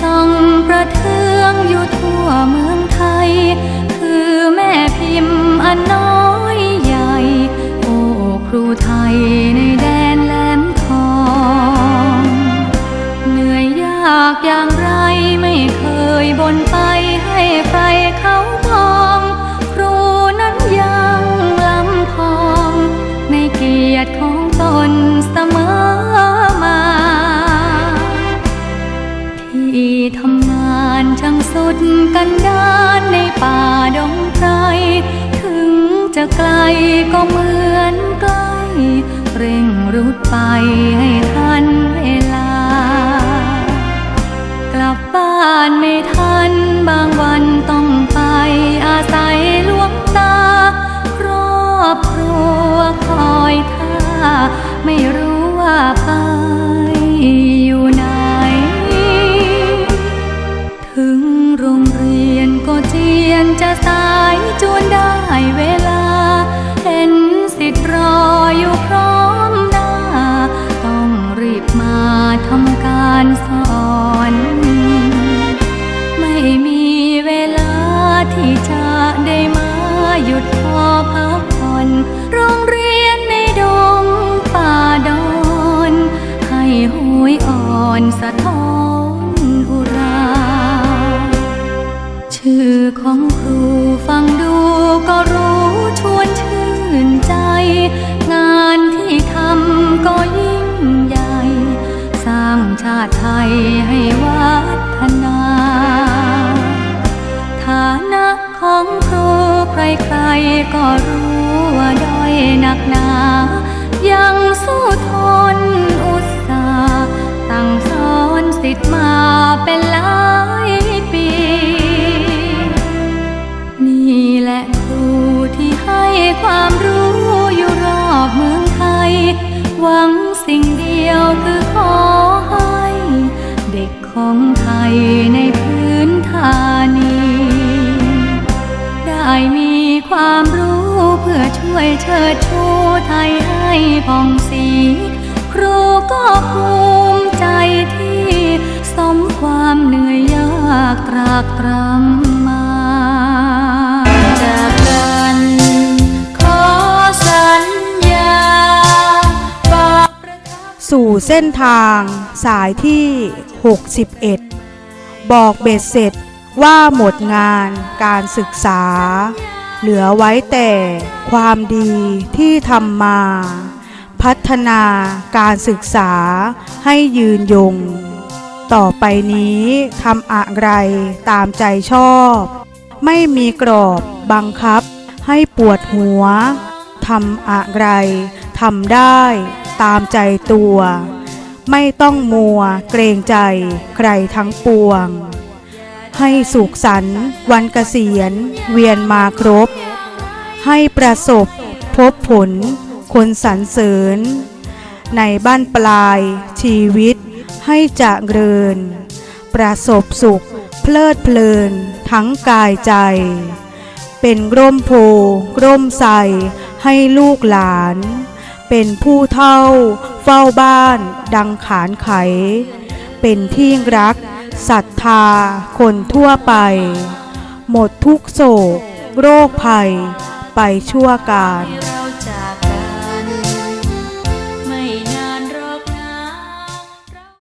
そう สุดกันดานในป่าดงไพรถึงจะไกลก็เหมือนใกล้ เร่งรุดไปให้ทันเวลา กลับบ้านไม่ทันบางวันต้อง เจียนจะสายจวนได้เวลา เห็นสิทธิ์รออยู่พร้อมหน้า ต้องรีบมาทำการสอน ไม่มีเวลาที่จะ ชื่อของครูฟังดูก็รู้ชวนชื่นใจ งานที่ทำก็ยิ่งใหญ่ สร้างชาติไทยให้วัฒนา ฐานะของครูใครๆก็รู้ว่าด้อยหนักหนา ยังสู้ท ความรู้อยู่รอบเมืองไทย หวังสิ่งเดียวคือขอให้ เด็กของไทยในพื้นฐานี ได้มีความรู้เพื่อช่วยเชิดชูไทยให้ผ่องสี ครูก็ภูมิใจที่สมความเหนื่อยยากตรากตรำ สู่เส้นทางสายที่ 61 บอกเบ็ดเสร็จว่าหมดงานการศึกษา เหลือไว้แต่ความดีที่ทำมา พัฒนาการศึกษาให้ยืนยง ต่อไปนี้ทำอะไรตามใจชอบ ไม่มีกรอบบังคับให้ปวดหัวทำอะไรทำได้ ตามใจตัว ไม่ต้องมัวเกรงใจใครทั้งปวง ให้สุขสันต์วันเกษียณเวียนมาครบ ให้ประสบพบผลคนสรรเสริญ ในบ้านปลายชีวิตให้จะเริญ ประสบสุขเพลิดเพลินทั้งกายใจ เป็นร่มโพร่มใสให้ลูกหลาน เป็นผู้เท่า เฝ้าบ้าน ดังขานไข เป็นที่รักศรัทธาคนทั่วไป หมดทุกโศก โรคภัย ไปชั่วการ